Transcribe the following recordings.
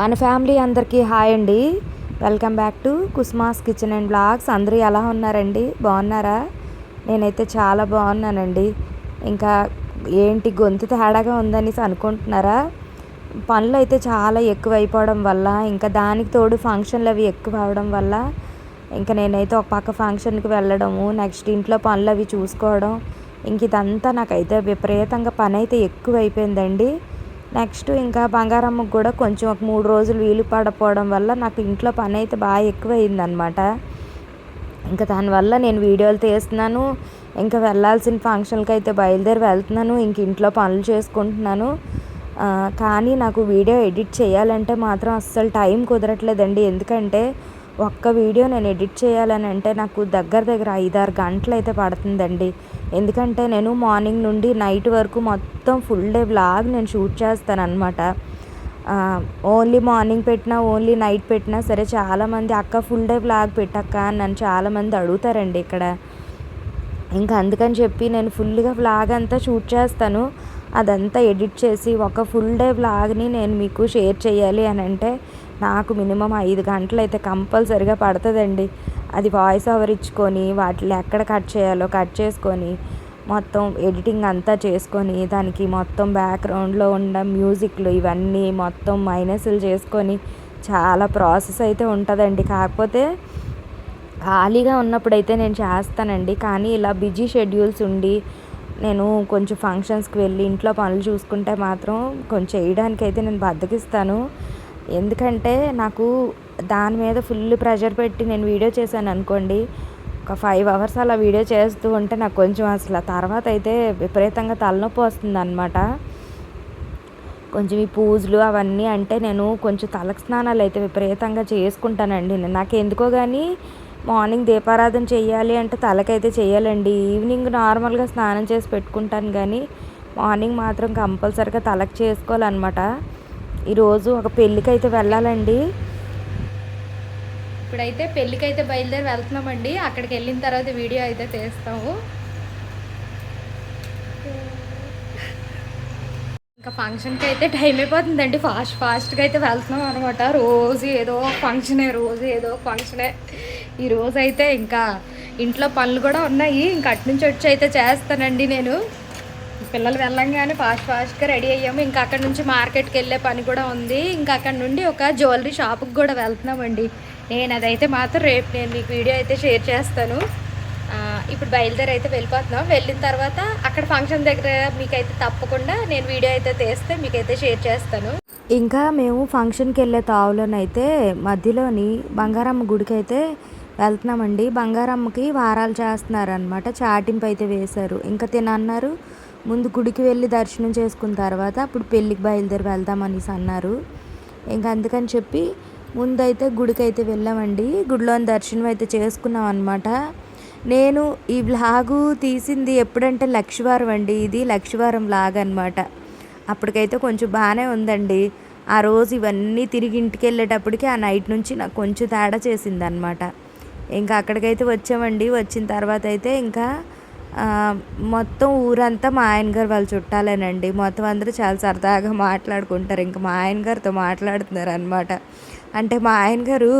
మన ఫ్యామిలీ అందరికీ హాయ్ అండి. Welcome back to Kusma's kitchen and vlogs. అందరూ ఎలా ఉన్నారండి? బాగున్నారా? నేనైతే చాలా బాగున్నానండి. ఇంకా ఏంటి గొంతు తేడాగా ఉందనేసి అనుకుంటున్నారా? పనులు అయితే చాలా ఎక్కువ అయిపోవడం వల్ల ఇంకా దానికి తోడు ఫంక్షన్లు అవి ఎక్కువ అవడం వల్ల ఇంకా నేనైతే ఒక పక్క ఫంక్షన్కి వెళ్ళడము నెక్స్ట్ ఇంట్లో పనులు అవి చూసుకోవడం ఇంక ఇదంతా నాకైతే విపరీతంగా పని అయితే ఎక్కువ అయిపోయిందండి నెక్స్ట్ ఇంకా బంగారమ్మకు కూడా కొంచెం ఒక మూడు రోజులు వీలు పడపోవడం వల్ల నాకు ఇంట్లో పని అయితే బాగా ఎక్కువ అయిందనమాట ఇంకా దానివల్ల నేను వీడియోలు తీస్తున్నాను ఇంకా వెళ్ళాల్సిన ఫంక్షన్కి అయితే బయలుదేరి వెళ్తున్నాను ఇంక ఇంట్లో పనులు చేసుకుంటున్నాను. కానీ నాకు వీడియో ఎడిట్ చేయాలంటే మాత్రం అస్సలు టైం కుదరట్లేదండి. ఎందుకంటే ఒక్క వీడియో నేను ఎడిట్ చేయాలని అంటే నాకు దగ్గర దగ్గర ఐదారు గంటలు అయితే పడుతుందండి. ఎందుకంటే నేను మార్నింగ్ నుండి నైట్ వరకు మొత్తం ఫుల్ డే బ్లాగ్ నేను షూట్ చేస్తాను అనమాట ఓన్లీ మార్నింగ్ పెట్టినా ఓన్లీ నైట్ పెట్టినా సరే చాలామంది అక్క ఫుల్ డే బ్లాగ్ పెట్టక్క అని నన్ను చాలామంది అడుగుతారండి ఇక్కడ. ఇంకా అందుకని చెప్పి నేను ఫుల్గా బ్లాగ్ అంతా షూట్ చేస్తాను. అదంతా ఎడిట్ చేసి ఒక ఫుల్ డే బ్లాగ్ని నేను మీకు షేర్ చేయాలి అని అంటే నాకు మినిమం ఐదు గంటలు అయితే కంపల్సరిగా పడుతుందండి. అది వాయిస్ ఓవర్ ఇచ్చుకొని వాటిని ఎక్కడ కట్ చేయాలో కట్ చేసుకొని మొత్తం ఎడిటింగ్ అంతా చేసుకొని దానికి మొత్తం బ్యాక్గ్రౌండ్లో ఉన్న మ్యూజిక్లు ఇవన్నీ మొత్తం మైనస్లు చేసుకొని చాలా ప్రాసెస్ అయితే ఉంటుందండి. కాకపోతే ఖాళీగా ఉన్నప్పుడైతే నేను చేస్తానండి. కానీ ఇలా బిజీ షెడ్యూల్స్ ఉండి నేను కొంచెం ఫంక్షన్స్కి వెళ్ళి ఇంట్లో పనులు చూసుకుంటే మాత్రం కొంచెం చేయడానికి అయితే నేను బద్దకిస్తాను. ఎందుకంటే నాకు దాని మీద ఫుల్ ప్రెషర్ పెట్టి నేను వీడియో చేశాను అనుకోండి ఒక ఫైవ్ అవర్స్ అలా వీడియో చేస్తూ ఉంటే నాకు కొంచెం అసలు తర్వాత అయితే విపరీతంగా తలనొప్పి వస్తుంది అనమాట కొంచెం ఈ పూజలు అవన్నీ అంటే నేను కొంచెం తలకు స్నానాలు అయితే విపరీతంగా చేసుకుంటానండి. నేను నాకు ఎందుకో కానీ మార్నింగ్ దీపారాధన చేయాలి అంటే తలకైతే చేయాలండి. ఈవినింగ్ నార్మల్గా స్నానం చేసి పెట్టుకుంటాను కానీ మార్నింగ్ మాత్రం కంపల్సరీగా తలకు చేసుకోవాలన్నమాట. ఈరోజు ఒక పెళ్ళికి అయితే వెళ్ళాలండి. ఇప్పుడైతే పెళ్ళికైతే బయలుదేరి వెళ్తున్నామండి. అక్కడికి వెళ్ళిన తర్వాత వీడియో అయితే తీస్తాము. ఇంకా ఫంక్షన్కి అయితే టైం అయిపోతుందండి. ఫాస్ట్ ఫాస్ట్గా అయితే వెళ్తున్నాం అనమాట రోజు ఏదో ఒక ఫంక్షనే రోజు ఏదో ఫంక్షనే. ఈ అయితే ఇంకా ఇంట్లో పనులు కూడా ఉన్నాయి. ఇంకా అటు నుంచి వచ్చి అయితే చేస్తానండి నేను. పిల్లలు వెళ్ళంగానే ఫాస్ట్ ఫాస్ట్గా రెడీ అయ్యాము. ఇంకా అక్కడ నుంచి మార్కెట్కి వెళ్ళే పని కూడా ఉంది. ఇంకా అక్కడ నుండి ఒక జ్యువెలరీ షాప్కి కూడా వెళ్తున్నామండి. నేను అదైతే మాత్రం రేపు నేను మీకు వీడియో అయితే షేర్ చేస్తాను. ఇప్పుడు బయలుదేరి అయితే వెళ్ళిపోతున్నాం. వెళ్ళిన తర్వాత అక్కడ ఫంక్షన్ దగ్గర మీకైతే తప్పకుండా నేను వీడియో అయితే తీస్తే మీకైతే షేర్ చేస్తాను. ఇంకా మేము ఫంక్షన్కి వెళ్ళే తావులోనైతే మధ్యలోని బంగారమ్మ గుడికి అయితే వెళ్తున్నామండి. బంగారమ్మకి వారాలు చేస్తున్నారనమాట చాటింపు అయితే వేశారు. ఇంకా తినన్నారు. ముందు గుడికి వెళ్ళి దర్శనం చేసుకున్న తర్వాత అప్పుడు పెళ్ళికి బయలుదేరి వెళ్దామనేసి అన్నారు. ఇంకా అందుకని చెప్పి ముందైతే గుడికి అయితే వెళ్ళామండి. గుడిలోని దర్శనం అయితే చేసుకున్నాం అనమాట నేను ఈ బ్లాగు తీసింది ఎప్పుడంటే లక్షవారం అండి. ఇది లక్షవారం బ్లాగ్ అనమాట అప్పటికైతే కొంచెం బాగానే ఉందండి. ఆ రోజు ఇవన్నీ తిరిగి ఇంటికి వెళ్ళేటప్పటికి ఆ నైట్ నుంచి నాకు కొంచెం తేడా చేసింది అనమాట ఇంకా అక్కడికైతే వచ్చామండి. వచ్చిన తర్వాత అయితే ఇంకా మొత్తం ఊరంతా మా ఆయన గారు వాళ్ళు చుట్టాలేనండి. మొత్తం అందరూ చాలా సరదాగా మాట్లాడుకుంటారు. ఇంకా మా ఆయన గారితో మాట్లాడుతున్నారు అనమాట అంటే మా ఆయన గారు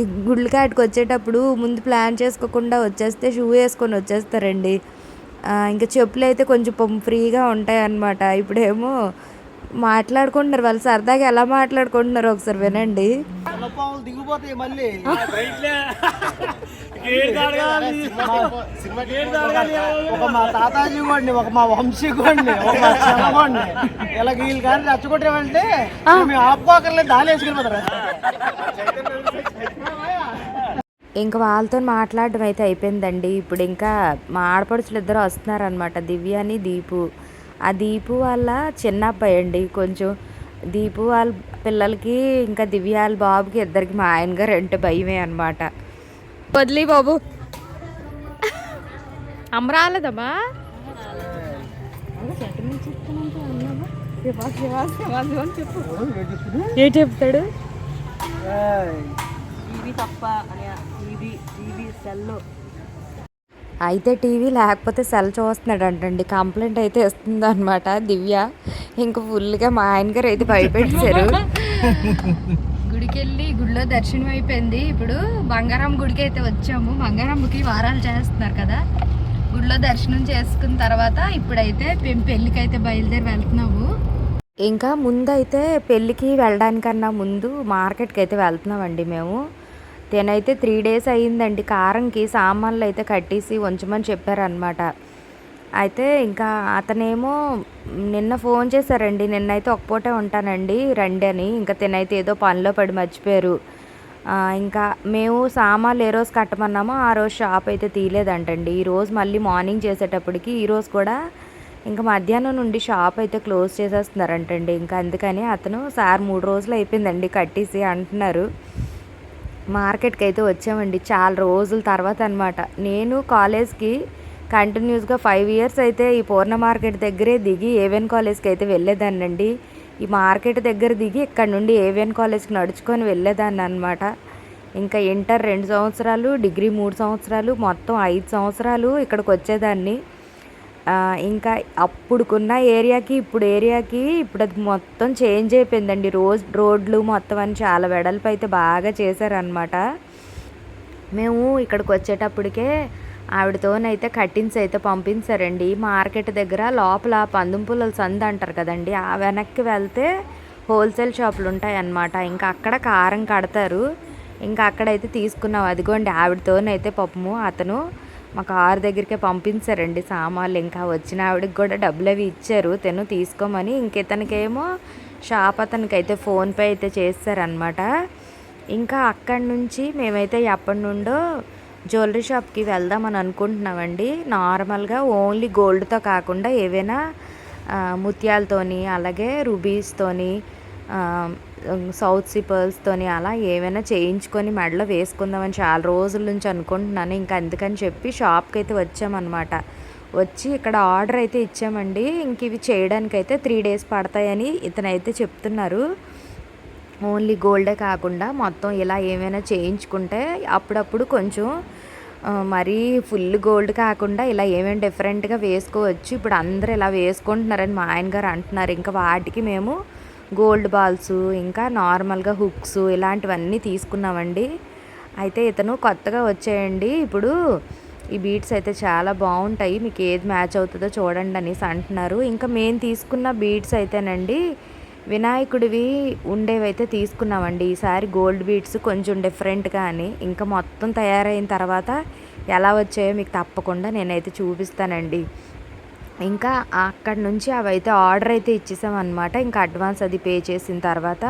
ఈ గుళ్ళకాటికి వచ్చేటప్పుడు ముందు ప్లాన్ చేసుకోకుండా వచ్చేస్తే షూ వేసుకొని వచ్చేస్తారండి. ఇంకా చెప్పులు అయితే కొంచెం ఫ్రీగా ఉంటాయి అన్నమాట ఇప్పుడేమో మాట్లాడుకుంటున్నారు. వాళ్ళు సరదాగా ఎలా మాట్లాడుకుంటున్నారు ఒకసారి వినండి. పాములు దిగిపోతాయి మళ్ళీ. ఒక మా తాతాజీ కోండి ఒక మా వంశీ కోండి ఒక మా చిన్నకోండి ఇలా వీళ్ళు కానీ రెచ్చగొట్టామంటే మేము ఆపుకోకర్లేదు దాని వేసుకెళ్ళిపోతారు. ఇంకా వాళ్ళతో మాట్లాడడం అయితే అయిపోయిందండి. ఇప్పుడు ఇంకా మా ఆడపడుచులు ఇద్దరు వస్తున్నారనమాట దివ్య అని దీపు. ఆ దీపు వాళ్ళ చిన్న అబ్బాయి అండి. కొంచెం దీపు వాళ్ళ పిల్లలకి ఇంకా దివ్య వాళ్ళ బాబుకి ఇద్దరికి మా ఆయన గారు అంటే భయమే అనమాట వదిలి బాబు. అమ్మ రాలేదమ్మా? ఏ చెప్తాడు? అయితే టీవీ లేకపోతే సెల్ చూస్తున్నాడు అంటండి. కంప్లైంట్ అయితే ఇస్తుంది అనమాట దివ్య. ఇంకా ఫుల్గా మా ఆయన గారు అయితే భయపెట్టారు. గుడికెళ్ళి గుడిలో దర్శనం అయిపోయింది. ఇప్పుడు బంగారం గుడికి అయితే వచ్చాము. బంగారమ్మకి వారాలు చేస్తున్నారు కదా. గుడిలో దర్శనం చేసుకున్న తర్వాత ఇప్పుడైతే మేము పెళ్ళికి అయితే బయలుదేరి వెళ్తున్నాము. ఇంకా ముందైతే పెళ్ళికి వెళ్ళడానికన్నా ముందు మార్కెట్కి అయితే వెళ్తున్నామండి మేము. తేనైతే త్రీ డేస్ అయ్యిందండి. కారంకి సామాన్లు అయితే కట్టేసి ఉంచమని చెప్పారనమాట అయితే ఇంకా అతనేమో నిన్న ఫోన్ చేశారండి. నిన్నైతే ఒక పూటే ఉంటానండి. రండి అని. ఇంకా తినైతే ఏదో పనిలో పడి మర్చిపోయారు. ఇంకా మేము సామాన్లు ఏ రోజు కట్టమన్నామో ఆ రోజు షాప్ అయితే తీయలేదంటండి. ఈ రోజు మళ్ళీ మార్నింగ్ చేసేటప్పటికి ఈరోజు కూడా ఇంకా మధ్యాహ్నం నుండి షాప్ అయితే క్లోజ్ చేసేస్తున్నారంటండి. ఇంకా అందుకని అతను సార్ మూడు రోజులు అయిపోయిందండి కట్టేసి అంటున్నారు. మార్కెట్కి అయితే వచ్చామండి. చాలా రోజుల తర్వాత అనమాట నేను కాలేజ్కి కంటిన్యూస్గా ఫైవ్ ఇయర్స్ అయితే ఈ పూర్ణ మార్కెట్ దగ్గరే దిగి ఏవిఎన్ కాలేజ్కి అయితే వెళ్ళేదాన్నండి. ఈ మార్కెట్ దగ్గర దిగి ఇక్కడ నుండి ఏవిఎన్ కాలేజ్కి నడుచుకొని వెళ్ళేదాన్ని అనమాట ఇంకా ఇంటర్ రెండు సంవత్సరాలు డిగ్రీ మూడు సంవత్సరాలు మొత్తం ఐదు సంవత్సరాలు ఇక్కడికి వచ్చేదాన్ని. ఇంకా అప్పుడుకున్న ఏరియాకి ఇప్పుడు ఏరియాకి ఇప్పుడు అది మొత్తం చేంజ్ అయిపోయిందండి. రోజ్ రోడ్లు మొత్తం అని చాలా వెడల్పు అయితే బాగా చేశారనమాట. మేము ఇక్కడికి వచ్చేటప్పటికే ఆవిడతోనైతే కట్టిన్స్ అయితే పంపించారండి. మార్కెట్ దగ్గర లోపల పందుం పుల్లల సంద అంటారు కదండి ఆ వెనక్కి వెళ్తే హోల్సేల్ షాపులు ఉంటాయి అన్నమాట ఇంకా అక్కడ కారం కడతారు. ఇంకా అక్కడైతే తీసుకున్నాం. అదిగోండి ఆవిడతోనైతే పాపము అతను మా కారు దగ్గరికే పంపించారండి సామాన్లు. ఇంకా వచ్చిన ఆవిడకి కూడా డబ్బులు అవి ఇచ్చారు. తను తీసుకోమని ఇంక ఇతనికేమో షాప్ అతనికైతే ఫోన్పే అయితే చేస్తారనమాట ఇంకా అక్కడి నుంచి మేమైతే ఎప్పటి నుండో జ్యువెలరీ షాప్కి వెళ్దామని అనుకుంటున్నామండి. నార్మల్గా ఓన్లీ గోల్డ్తో కాకుండా ఏవైనా ముత్యాలతోని అలాగే రుబీస్తోని సౌత్ సిపర్స్తోని అలా ఏమైనా చేయించుకొని మెడలో వేసుకుందామని చాలా రోజుల నుంచి అనుకుంటున్నాను. ఇంకా అందుకని చెప్పి షాప్కి అయితే వచ్చామన్నమాట. వచ్చి ఇక్కడ ఆర్డర్ అయితే ఇచ్చామండి. ఇంక ఇవి చేయడానికైతే త్రీ డేస్ పడతాయని ఇతనైతే చెప్తున్నారు. ఓన్లీ గోల్డే కాకుండా మొత్తం ఇలా ఏమైనా చేయించుకుంటే అప్పుడప్పుడు కొంచెం మరీ ఫుల్ గోల్డ్ కాకుండా ఇలా ఏమేమి డిఫరెంట్గా వేసుకోవచ్చు. ఇప్పుడు అందరూ ఇలా వేసుకుంటున్నారని మా ఆయన గారు అంటున్నారు. ఇంకా వాటికి మేము గోల్డ్ బాల్స్ ఇంకా నార్మల్గా హుక్స్ ఇలాంటివన్నీ తీసుకున్నామండి. అయితే ఇతను కొత్తగా వచ్చేయండి. ఇప్పుడు ఈ బీట్స్ అయితే చాలా బాగుంటాయి. మీకు ఏది మ్యాచ్ అవుతుందో చూడండి అనేసి అంటున్నారు. ఇంకా మేము తీసుకున్న బీట్స్ అయితేనండి వినాయకుడివి ఉండేవైతే తీసుకున్నామండి. ఈసారి గోల్డ్ బీట్స్ కొంచెం డిఫరెంట్గా అని. ఇంకా మొత్తం తయారైన తర్వాత ఎలా వచ్చాయో మీకు తప్పకుండా నేనైతే చూపిస్తానండి. ఇంకా అక్కడ నుంచి అవైతే ఆర్డర్ అయితే ఇచ్చేసామన్నమాట. ఇంకా అడ్వాన్స్ అది పే చేసిన తర్వాత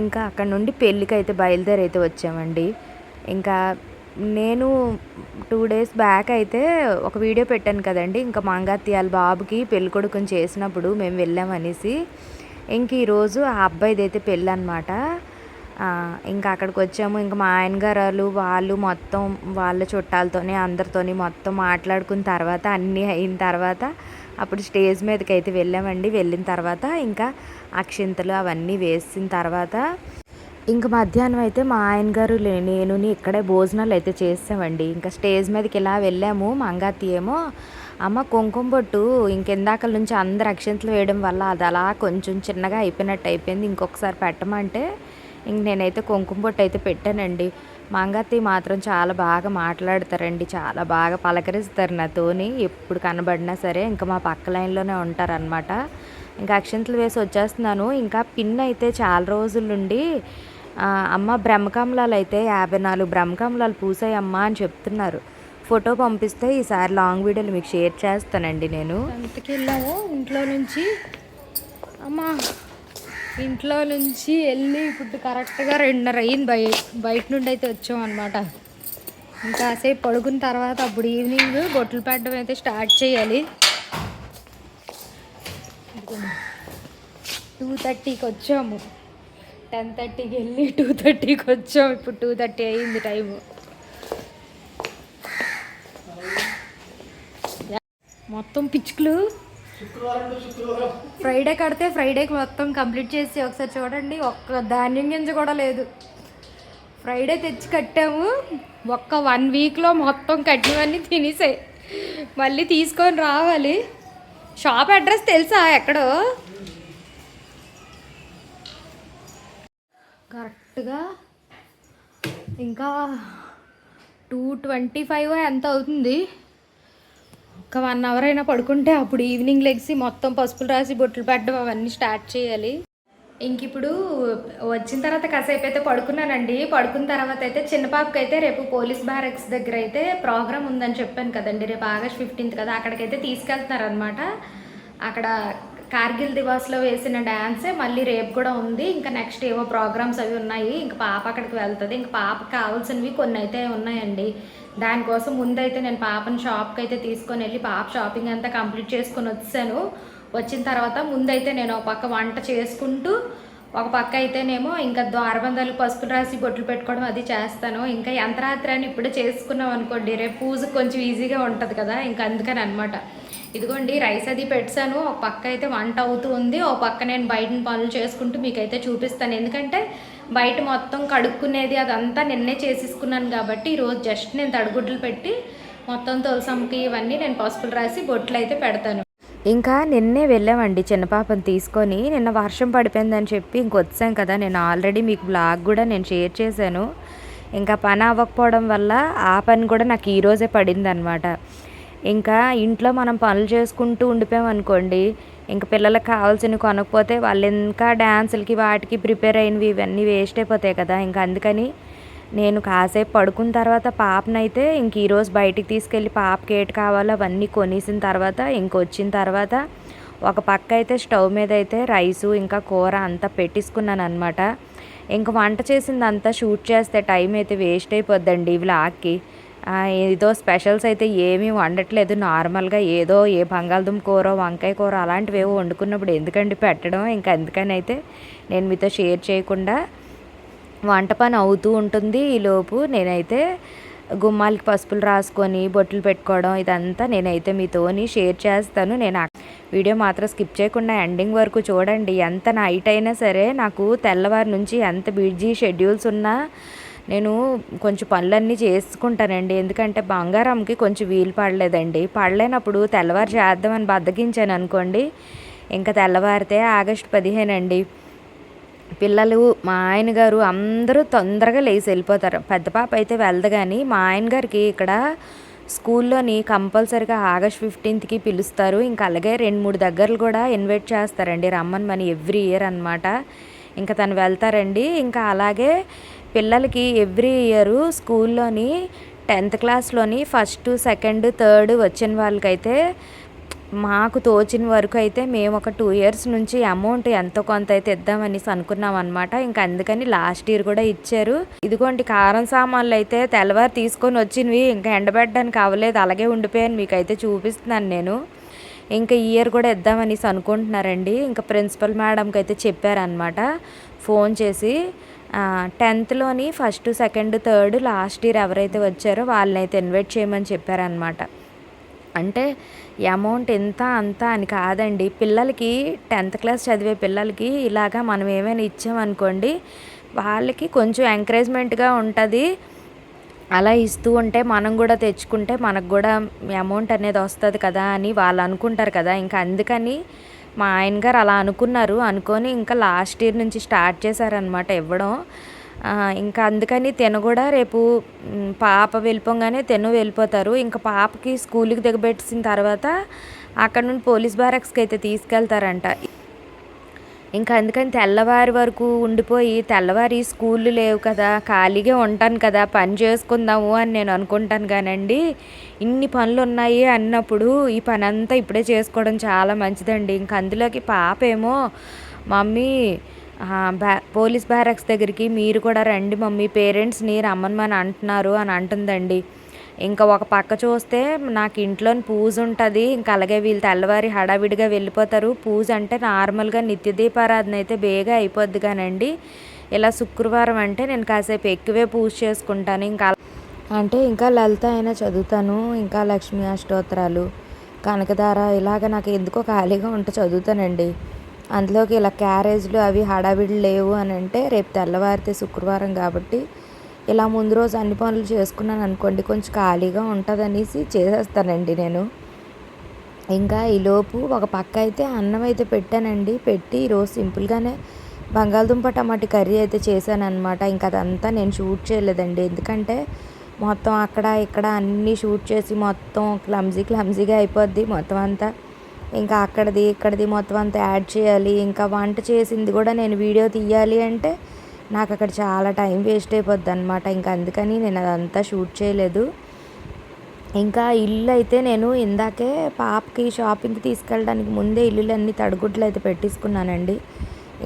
ఇంకా అక్కడ నుండి పెళ్ళికి అయితే బయలుదేరి అయితే వచ్చామండి. ఇంకా నేను టూ డేస్ బ్యాక్ అయితే ఒక వీడియో పెట్టాను కదండి. ఇంకా మంగాత్యాల బాబుకి పెళ్ళికొడుకుని చేసినప్పుడు మేము వెళ్ళామనేసి ఇంక ఈరోజు ఆ అబ్బాయిది అయితే పెళ్ళి అనమాట ఇంకా అక్కడికి వచ్చాము ఇంకా మా ఆయన గారు వాళ్ళు మొత్తం వాళ్ళ చుట్టాలతోని అందరితోని మొత్తం మాట్లాడుకున్న తర్వాత అన్నీ అయిన తర్వాత అప్పుడు స్టేజ్ మీదకి అయితే వెళ్ళామండి. వెళ్ళిన తర్వాత ఇంకా అక్షింతలు అవన్నీ వేసిన తర్వాత ఇంకా మధ్యాహ్నం అయితే మా ఆయన గారు లే- నేను ఇక్కడే భోజనాలు అయితే చేసామండి ఇంకా స్టేజ్ మీదకి ఇలా వెళ్ళాము. మంగాతి ఏమో అమ్మ కుంకుమ బొట్టు ఇంకెందాకల నుంచి అందరు అక్షంతలు వేయడం వల్ల అది అలా కొంచెం చిన్నగా అయిపోయినట్టు అయిపోయింది. ఇంకొకసారి పెట్టమంటే ఇంక నేనైతే కుంకుమ బొట్టు అయితే పెట్టానండి. మంగత్తి మాత్రం చాలా బాగా మాట్లాడతారండి. చాలా బాగా పలకరిస్తారు నాతోని. ఎప్పుడు కనబడినా సరే ఇంకా మా పక్క లైన్లోనే ఉంటారనమాట ఇంకా అక్షంతలు వేసి వచ్చేస్తున్నాను. ఇంకా పిన్ అయితే చాలా రోజుల నుండి అమ్మ బ్రహ్మకమలాలు అయితే యాభై నాలుగు బ్రహ్మకమలాలు పూసాయమ్మా అని చెప్తున్నారు. ఫోటో పంపిస్తే ఈసారి లాంగ్ వీడియోలు మీకు షేర్ చేస్తానండి నేను. సంతకి వెళ్ళాము ఇంట్లో నుంచి? అమ్మా ఇంట్లో నుంచి వెళ్ళి ఇప్పుడు కరెక్ట్గా రెండున్నర అయ్యింది బయ బయట నుండి అయితే వచ్చాం అనమాట ఇంకా సేపు పడుకున్న తర్వాత అప్పుడు ఈవినింగ్ బొట్లు పెట్టడం అయితే స్టార్ట్ చేయాలి. టూ థర్టీకి వచ్చాము. టెన్ థర్టీకి వెళ్ళి టూ థర్టీకి వచ్చాము. ఇప్పుడు టూ థర్టీ అయింది టైము మొత్తం పిచ్చుకలు. ఫ్రైడే కడితే ఫ్రైడేకి మొత్తం కంప్లీట్ చేసి ఒకసారి చూడండి ఒక్క ధాన్యం గింజ కూడా లేదు. ఫ్రైడే తెచ్చి కట్టాము ఒక్క వన్ వీక్లో మొత్తం కట్టినవన్నీ తినేసాయి. మళ్ళీ తీసుకొని రావాలి. షాప్ అడ్రస్ తెలుసా ఎక్కడో? కరెక్ట్గా ఇంకా టూ ట్వంటీ ఫైవ్ ఎంత అవుతుంది ఒక వన్ అవర్ అయినా పడుకుంటే అప్పుడు ఈవినింగ్ లెగ్సి మొత్తం పసుపులు రాసి బొట్లు పెట్టడం అవన్నీ స్టార్ట్ చేయాలి. ఇంక ఇప్పుడు వచ్చిన తర్వాత కాసేపు అయితే పడుకున్నానండి. పడుకున్న తర్వాత అయితే చిన్న పాపకి అయితే రేపు పోలీస్ బ్యారక్స్ దగ్గర అయితే ప్రోగ్రామ్ ఉందని చెప్పాను కదండి. రేపు ఆగస్ట్ ఫిఫ్టీన్త్ కదా అక్కడికైతే తీసుకెళ్తున్నారనమాట అక్కడ కార్గిల్ దివాస్లో వేసిన డ్యాన్సే మళ్ళీ రేపు కూడా ఉంది. ఇంకా నెక్స్ట్ ఏవో ప్రోగ్రామ్స్ అవి ఉన్నాయి. ఇంకా పాప అక్కడికి వెళ్తుంది. ఇంకా పాపకి కావాల్సినవి కొన్ని అయితే ఉన్నాయండి. దానికోసం ముందైతే నేను పాపని షాప్కి అయితే తీసుకొని వెళ్ళి పాప షాపింగ్ అంతా కంప్లీట్ చేసుకొని వచ్చాను. వచ్చిన తర్వాత ముందైతే నేను ఒక పక్క వంట చేసుకుంటూ ఒక పక్క అయితేనేమో ఇంకా ద్వారబంధాలు పసుపులు రాసి బొట్లు పెట్టుకోవడం అది చేస్తాను. ఇంకా యంత్రాత్రాన్ని ఇప్పుడే చేసుకున్నాం అనుకోండి రేపు పూజ కొంచెం ఈజీగా ఉంటుంది కదా ఇంకా అందుకని అనమాట ఇదిగోండి రైస్ అది పెట్టాను. ఒక పక్క అయితే వంట అవుతూ ఉంది. ఒక పక్క నేను బయట పనులు చేసుకుంటూ మీకైతే చూపిస్తాను. ఎందుకంటే బయట మొత్తం కడుక్కునేది అదంతా నిన్నే చేసేసుకున్నాను కాబట్టి ఈరోజు జస్ట్ నేను తడిగుడ్లు పెట్టి మొత్తం తులసమ్మకి ఇవన్నీ నేను పసుపులు రాసి బొట్లు అయితే పెడతాను. ఇంకా నిన్నే వెళ్ళామండి చిన్న పాపని తీసుకొని. నిన్న వర్షం పడిపోయిందని చెప్పి ఇంకొచ్చాం కదా. నేను ఆల్రెడీ మీకు బ్లాగ్ కూడా నేను షేర్ చేశాను. ఇంకా పని అవ్వకపోవడం వల్ల ఆ పని కూడా నాకు ఈరోజే పడిందనమాట ఇంకా ఇంట్లో మనం పనులు చేసుకుంటూ ఉండిపోయామనుకోండి ఇంకా పిల్లలకు కావాల్సినవి కొనకపోతే వాళ్ళు ఇంకా డ్యాన్సులకి వాటికి ప్రిపేర్ అయినవి ఇవన్నీ వేస్ట్ అయిపోతాయి కదా. ఇంకా అందుకని నేను కాసేపు పడుకున్న తర్వాత పాపనైతే ఇంక ఈరోజు బయటికి తీసుకెళ్ళి పాపకి ఏటి కావాలో అవన్నీ కొనేసిన తర్వాత ఇంకొచ్చిన తర్వాత ఒక పక్క అయితే స్టవ్ మీద అయితే రైసు ఇంకా కూర అంతా పెట్టించుకున్నాను అనమాట ఇంక వంట చేసింది అంతా షూట్ చేస్తే టైం అయితే వేస్ట్ అయిపోద్దండి వ్లాగ్కి. ఏదో స్పెషల్స్ అయితే ఏమీ వండట్లేదు. నార్మల్గా ఏదో ఏ బంగాళదుంప కూర వంకాయ కూర అలాంటివి ఏవో వండుకున్నప్పుడు ఎందుకండి పెట్టడం? ఇంకా అందుకని అయితే నేను మీతో షేర్ చేయకుండా వంట పని అవుతూ ఉంటుంది. ఈలోపు నేనైతే గుమ్మాలకి పసుపులు రాసుకొని బొట్లు పెట్టుకోవడం ఇదంతా నేనైతే మీతోని షేర్ చేస్తాను. నేను వీడియో మాత్రం స్కిప్ చేయకుండా ఎండింగ్ వరకు చూడండి. ఎంత నైట్ అయినా సరే నాకు తెల్లవారి నుంచి ఎంత బిజీ షెడ్యూల్స్ ఉన్నా నేను కొంచెం పనులన్నీ చేసుకుంటానండి. ఎందుకంటే బంగారంకి కొంచెం వీలు పడలేదండి. పడలేనప్పుడు తెల్లవారు చేద్దామని బద్దకించాను అనుకోండి ఇంకా తెల్లవారితే ఆగస్టు పదిహేను అండి పిల్లలు మా ఆయన గారు అందరూ తొందరగా లేచి వెళ్ళిపోతారు. పెద్ద పాప అయితే వెళ్ళదు కానీ మా ఆయన గారికి ఇక్కడ స్కూల్లోని కంపల్సరిగా ఆగస్ట్ ఫిఫ్టీన్త్కి పిలుస్తారు. ఇంకా అలాగే రెండు మూడు దగ్గరలు కూడా ఇన్వైట్ చేస్తారండి రమ్మని మనీ ఎవ్రీ ఇయర్ అనమాట ఇంకా తను వెళ్తారండి. ఇంకా అలాగే పిల్లలకి ఎవ్రీ ఇయర్ స్కూల్లోని టెన్త్ క్లాస్లోని ఫస్ట్ సెకండ్ థర్డ్ వచ్చిన వాళ్ళకైతే మాకు తోచిన వరకు అయితే మేము ఒక టూ ఇయర్స్ నుంచి అమౌంట్ ఎంతో కొంత అయితే ఇద్దామనేసి అనుకున్నాం అనమాట ఇంకా అందుకని లాస్ట్ ఇయర్ కూడా ఇచ్చారు. ఇదిగోండి కారం సామాన్లు అయితే తెల్లవారు తీసుకొని వచ్చినవి ఇంకా ఎండబెట్టడానికి అవ్వలేదు. అలాగే ఉండిపోయాను మీకు అయితే చూపిస్తున్నాను నేను. ఇంకా ఇయర్ కూడా ఇద్దామనేసి అనుకుంటున్నారండి. ఇంకా ప్రిన్సిపల్ మేడంకి అయితే చెప్పారనమాట ఫోన్ చేసి టెన్త్లోని first second third last year ఎవరైతే వచ్చారో వాళ్ళని అయితే ఇన్వైట్ చేయమని చెప్పారనమాట అంటే అమౌంట్ ఎంత అంత అని కాదండి. పిల్లలకి టెన్త్ క్లాస్ చదివే పిల్లలకి ఇలాగా మనం ఏమైనా ఇచ్చామనుకోండి వాళ్ళకి కొంచెం ఎంకరేజ్మెంట్గా ఉంటుంది. అలా ఇస్తూ ఉంటే మనం కూడా తెచ్చుకుంటే మనకు కూడా అమౌంట్ అనేది వస్తుంది కదా అని వాళ్ళు అనుకుంటారు కదా. ఇంకా అందుకని మా ఆయన గారు అలా అనుకున్నారు. అనుకొని ఇంకా లాస్ట్ ఇయర్ నుంచి స్టార్ట్ చేశారనమాట ఇవ్వడం. ఇంకా అందుకని తిన కూడా రేపు పాప వెళ్ళిపోగానే తిను వెళ్ళిపోతారు. ఇంకా పాపకి స్కూల్కి దిగబెట్టిన తర్వాత అక్కడ నుండి పోలీస్ బ్యారక్స్కి అయితే తీసుకెళ్తారంట. ఇంకా అందుకని తెల్లవారి వరకు ఉండిపోయి తెల్లవారి స్కూళ్ళు లేవు కదా ఖాళీగా ఉంటాను కదా పని చేసుకుందాము అని నేను అనుకుంటాను కానండి. ఇన్ని పనులు ఉన్నాయి అన్నప్పుడు ఈ పని అంతా ఇప్పుడే చేసుకోవడం చాలా మంచిదండి. ఇంకా అందులోకి పాప ఏమో మమ్మీ బ్యా పోలీస్ బ్యారక్స్ దగ్గరికి మీరు కూడా రండి మమ్మీ పేరెంట్స్ని రమ్మని అంటున్నారు అని అంటుందండి. ఇంకా ఒక పక్క చూస్తే నాకు ఇంట్లోని పూజ ఉంటుంది ఇంకా అలాగే వీళ్ళు తెల్లవారి హడావిడిగా వెళ్ళిపోతారు. పూజ అంటే నార్మల్గా నిత్య దీపారాధన అయితే బేగా అయిపోద్ది కానండి. ఇలా శుక్రవారం అంటే నేను కాసేపు ఎక్కువే పూజ చేసుకుంటాను. ఇంకా అంటే ఇంకా లలిత అయినా చదువుతాను ఇంకా లక్ష్మీ అష్టోత్తరాలు కనకదార ఇలాగ నాకు ఎందుకో ఖాళీగా ఉంటే చదువుతానండి. అందులోకి ఇలా క్యారేజ్లు అవి హడావిడి లేవు అని అంటే రేపు తెల్లవారితే శుక్రవారం కాబట్టి ఇలా ముందు రోజు అన్ని పనులు చేసుకున్నాను అనుకోండి కొంచెం ఖాళీగా ఉంటుంది అనేసి చేసేస్తానండి నేను. ఇంకా ఈలోపు ఒక పక్క అయితే అన్నం అయితే పెట్టానండి పెట్టి ఈరోజు సింపుల్గానే బంగాళదుంప టమాటా కర్రీ అయితే చేశాను అనమాట ఇంకా అదంతా నేను షూట్ చేయలేదండి. ఎందుకంటే మొత్తం అక్కడ ఇక్కడ అన్నీ షూట్ చేసి మొత్తం క్లమ్జీ క్లమ్జీగా అయిపోద్ది మొత్తం అంతా ఇంకా అక్కడిది ఇక్కడిది మొత్తం అంతా యాడ్ చేయాలి. ఇంకా వంట చేసింది కూడా నేను వీడియో తీయాలి అంటే నాకు అక్కడ చాలా టైం వేస్ట్ అయిపోద్ది అనమాట ఇంకా అందుకని నేను అదంతా షూట్ చేయలేదు. ఇంకా ఇల్లు అయితే నేను ఇందాకే పాపకి షాపింగ్కి తీసుకెళ్ళడానికి ముందే ఇల్లులన్నీ తడిగుడ్లు అయితే పెట్టేసుకున్నానండి.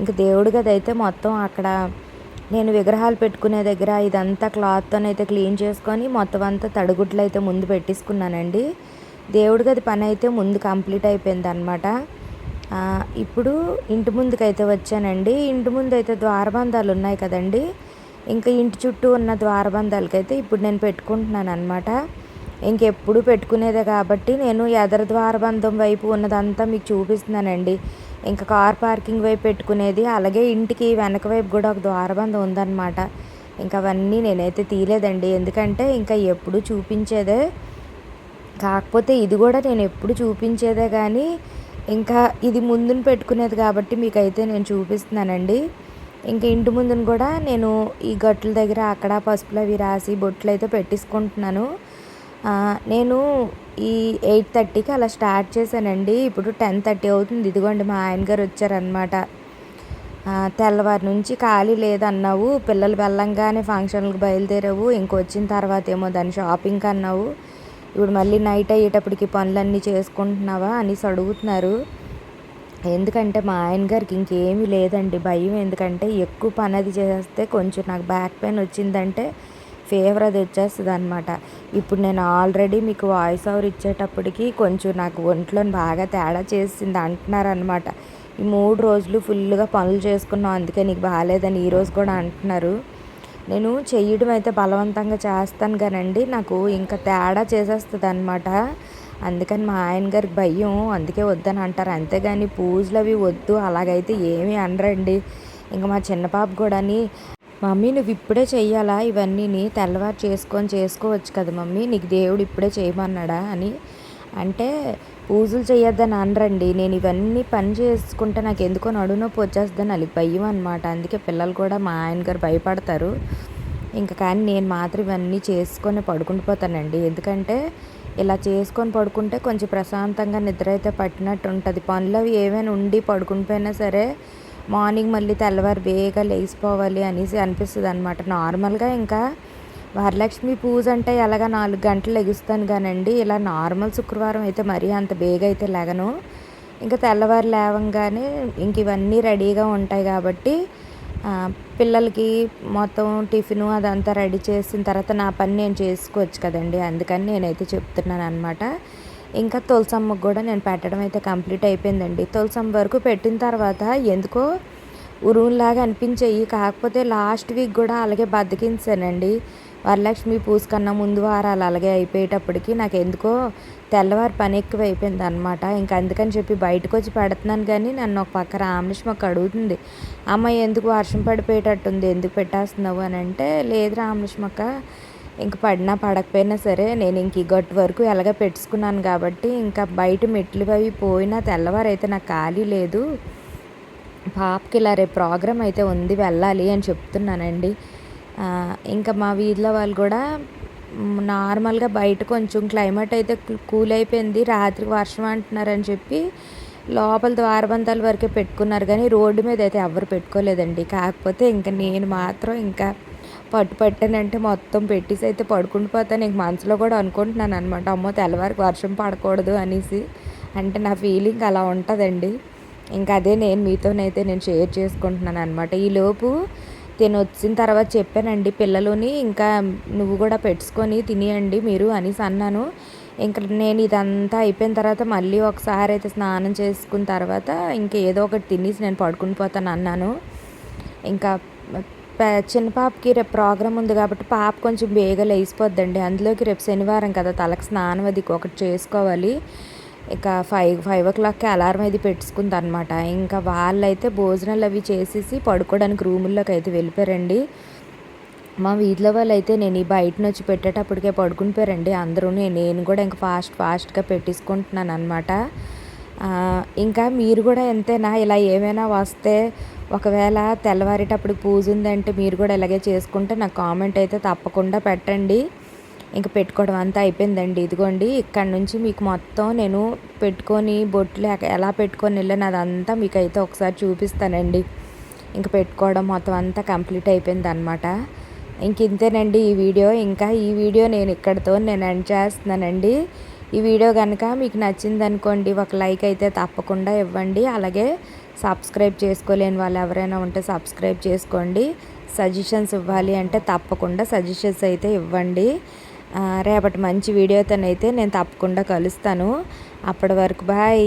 ఇంకా దేవుడి గది అయితే మొత్తం అక్కడ నేను విగ్రహాలు పెట్టుకునే దగ్గర ఇదంతా క్లాత్తోనైతే క్లీన్ చేసుకొని మొత్తం అంతా తడిగుడ్లు అయితే ముందు పెట్టేసుకున్నానండి. దేవుడి గది పని అయితే ముందు కంప్లీట్ అయిపోయింది అనమాట ఇప్పుడు ఇంటి ముందుకైతే వచ్చానండి. ఇంటి ముందు అయితే ద్వారబంధాలు ఉన్నాయి కదండి. ఇంకా ఇంటి చుట్టూ ఉన్న ద్వారబంధాలకైతే ఇప్పుడు నేను పెట్టుకుంటున్నాను అనమాట ఇంకెప్పుడు పెట్టుకునేదే కాబట్టి నేను ఎదర ద్వారబంధం వైపు ఉన్నదంతా మీకు చూపిస్తున్నానండి. ఇంకా కార్ పార్కింగ్ వైపు పెట్టుకునేది అలాగే ఇంటికి వెనక వైపు కూడా ఒక ద్వారబంధం ఉందన్నమాట. ఇంకా అవన్నీ నేనైతే తీయలేదండి. ఎందుకంటే ఇంకా ఎప్పుడు చూపించేదే కాకపోతే ఇది కూడా నేను ఎప్పుడు చూపించేదే కానీ ఇంకా ఇది ముందున పెట్టుకునేది కాబట్టి మీకైతే నేను చూపిస్తున్నానండి. ఇంకా ఇంటి ముందును కూడా నేను ఈ గట్ల దగ్గర అక్కడ పసుపులు అవి రాసి బొట్లు అయితే పెట్టించుకుంటున్నాను నేను ఈ ఎయిట్ థర్టీకి అలా స్టార్ట్ చేశానండి. ఇప్పుడు టెన్ థర్టీ అవుతుంది. ఇదిగోండి మా ఆయన గారు వచ్చారనమాట తెల్లవారి నుంచి ఖాళీ లేదన్నావు. పిల్లలు వెళ్ళంగానే ఫంక్షన్లకు బయలుదేరావు. ఇంకొచ్చిన తర్వాత ఏమో దాని షాపింగ్కి అన్నావు. ఇప్పుడు మళ్ళీ నైట్ అయ్యేటప్పటికి పనులన్నీ చేసుకుంటున్నావా అనేసి అడుగుతున్నారు. ఎందుకంటే మా ఆయన గారికి ఇంకేమీ లేదండి భయం. ఎందుకంటే ఎక్కువ పని అది చేస్తే కొంచెం నాకు బ్యాక్ పెయిన్ వచ్చిందంటే ఫీవర్ అది వచ్చేస్తుంది అనమాట ఇప్పుడు నేను ఆల్రెడీ మీకు వాయిస్ ఓవర్ ఇచ్చేటప్పటికి కొంచెం నాకు ఒంట్లో బాగా తేడా చేసింది అంటున్నారు అనమాట ఈ మూడు రోజులు ఫుల్గా పనులు చేసుకున్నాం. అందుకే నీకు బాగాలేదని ఈరోజు కూడా అంటున్నారు. నేను చేయడం అయితే బలవంతంగా చేస్తాను కానండి. నాకు ఇంకా తేడా చేసేస్తుంది అనమాట అందుకని మా ఆయన గారికి భయం. అందుకే వద్దని అంటారు. అంతేగాని పూజలు అవి వద్దు. అలాగైతే ఏమీ అనరండి. ఇంకా మా చిన్న పాప కూడాని మమ్మీ నువ్వు ఇప్పుడే చెయ్యాలా? ఇవన్నీ తెల్లవారు చేసుకొని చేసుకోవచ్చు కదా మమ్మీ. నీకు దేవుడు ఇప్పుడే చేయమన్నాడా? అని అంటే పూజలు చేయొద్దని అనరండి. నేను ఇవన్నీ పని చేసుకుంటే నాకు ఎందుకో నడునొప్పి వచ్చేస్తుందని అది భయం అనమాట అందుకే పిల్లలు కూడా మా ఆయన గారు భయపడతారు. ఇంకా కానీ నేను మాత్రం ఇవన్నీ చేసుకొని పడుకుండిపోతానండి ఎందుకంటే ఇలా చేసుకొని పడుకుంటే కొంచెం ప్రశాంతంగా నిద్ర అయితే పట్టినట్టు ఉంటుంది. పనులు అవి ఏమైనా ఉండి పడుకునిపోయినా సరే మార్నింగ్ మళ్ళీ తెల్లవారు వేగా లేచిపోవాలి అనేసి అనిపిస్తుంది అనమాట నార్మల్గా ఇంకా వరలక్ష్మి పూజ అంటే ఎలాగ నాలుగు గంటలు లెగుస్తాను కానండి. ఇలా నార్మల్ శుక్రవారం అయితే మరీ అంత బేగ అయితే లెగను. ఇంకా తెల్లవారు లేవంగానే ఇంక ఇవన్నీ రెడీగా ఉంటాయి కాబట్టి పిల్లలకి మొత్తం టిఫిను అదంతా రెడీ చేసిన తర్వాత నా పని నేను చేసుకోవచ్చు కదండి. అందుకని నేనైతే చెప్తున్నాను అనమాట ఇంకా తులసమ్మకు కూడా నేను పెట్టడం అయితే కంప్లీట్ అయిపోయిందండి. తులసమ్మ వరకు పెట్టిన తర్వాత ఎందుకో ఉరువులాగా అనిపించాయి. కాకపోతే లాస్ట్ వీక్ కూడా అలాగే బద్దకించానండి వరలక్ష్మి పూజ కన్నా ముందు వారాలు అలాగే అయిపోయేటప్పటికి నాకు ఎందుకో తెల్లవారు పని ఎక్కువ అయిపోయింది అనమాట ఇంకా అందుకని చెప్పి బయటకు వచ్చి పెడుతున్నాను కానీ నన్ను ఒక పక్క రామలక్ష్మక్క అడుగుతుంది అమ్మ ఎందుకు వర్షం పడిపోయేటట్టుంది? ఎందుకు పెట్టేస్తున్నావు? అని అంటే లేదు రామలక్ష్మక్క ఇంక పడినా పడకపోయినా సరే నేను ఇంక ఈ గట్టు వరకు ఎలాగ పెట్టుకున్నాను కాబట్టి ఇంకా బయట మెట్లు అవి పోయినా తెల్లవారు అయితే నాకు ఖాళీ లేదు. పాపకి ఇలా రేపు ప్రోగ్రామ్ అయితే ఉంది వెళ్ళాలి అని చెప్తున్నానండి. ఇంకా మా వీధిలో వాళ్ళు కూడా నార్మల్గా బయట కొంచెం క్లైమేట్ అయితే కూల్ అయిపోయింది రాత్రికి వర్షం అంటున్నారని చెప్పి లోపల ద్వారబంధాల వరకే పెట్టుకున్నారు. కానీ రోడ్డు మీద అయితే ఎవరు పెట్టుకోలేదండి. కాకపోతే ఇంకా నేను మాత్రం ఇంకా పట్టు పట్టానంటే మొత్తం పెట్టేసి అయితే పడుకుని పోతాను. ఇంక మనసులో కూడా అనుకుంటున్నాను అనమాట అమ్మో తెల్లవారికి వర్షం పడకూడదు అనేసి. అంటే నా ఫీలింగ్ అలా ఉంటుందండి. ఇంకా అదే నేను మీతోనైతే నేను షేర్ చేసుకుంటున్నాను అనమాట ఈలోపు తిని వచ్చిన తర్వాత చెప్పానండి పిల్లలని ఇంకా నువ్వు కూడా పెట్టుకొని తినేయండి మీరు అనేసి అన్నాను. ఇంకా నేను ఇదంతా అయిపోయిన తర్వాత మళ్ళీ ఒకసారి అయితే స్నానం చేసుకున్న తర్వాత ఇంకా ఏదో ఒకటి తినేసి నేను పడుకుని పోతాను అన్నాను. ఇంకా చిన్న పాపకి రేపు ప్రోగ్రామ్ ఉంది కాబట్టి పాప కొంచెం బేగా లేచిపోద్దండి. అందులోకి రేపు శనివారం కదా తలకు స్నానం అది ఒకటి చేసుకోవాలి. ఇక ఫైవ్ ఫైవ్ ఓ క్లాక్కి అలారం అది పెట్టుకుందనమాట ఇంకా వాళ్ళైతే భోజనాలు అవి చేసేసి పడుకోవడానికి రూముల్లోకి అయితే వెళ్ళిపోయారండి. మా వీధిలో వాళ్ళు అయితే నేను ఈ బయట నుంచి పెట్టేటప్పటికే పడుకుని పోయారండి అందరూ నేను కూడా ఇంకా ఫాస్ట్ ఫాస్ట్గా పెట్టేసుకుంటున్నాను అనమాట ఇంకా మీరు కూడా ఎంతేనా ఇలా ఏమైనా వస్తే ఒకవేళ తెల్లవారేటప్పుడు పూజ ఉందంటే మీరు కూడా ఇలాగే చేసుకుంటే నాకు కామెంట్ అయితే తప్పకుండా పెట్టండి. ఇంక పెట్టుకోవడం అంతా అయిపోయిందండి. ఇదిగోండి ఇక్కడ నుంచి మీకు మొత్తం నేను పెట్టుకొని బొట్లు ఎలా పెట్టుకొని వెళ్ళాను అదంతా మీకు అయితే ఒకసారి చూపిస్తానండి. ఇంక పెట్టుకోవడం మొత్తం అంతా కంప్లీట్ అయిపోయింది అనమాట ఇంక ఇంతేనండి ఈ వీడియో. ఇంకా ఈ వీడియో నేను ఇక్కడితో నేను ఎండ్ చేస్తున్నానండి. ఈ వీడియో కనుక మీకు నచ్చింది అనుకోండి ఒక లైక్ అయితే తప్పకుండా ఇవ్వండి. అలాగే సబ్స్క్రైబ్ చేసుకోలేని వాళ్ళు ఎవరైనా ఉంటే సబ్స్క్రైబ్ చేసుకోండి. సజెషన్స్ ఇవ్వాలి అంటే తప్పకుండా సజెషన్స్ అయితే ఇవ్వండి. రేపటి మంచి వీడియోతోనైతే నేను తప్పకుండా కలుస్తాను. అప్పటి వరకు బాయ్.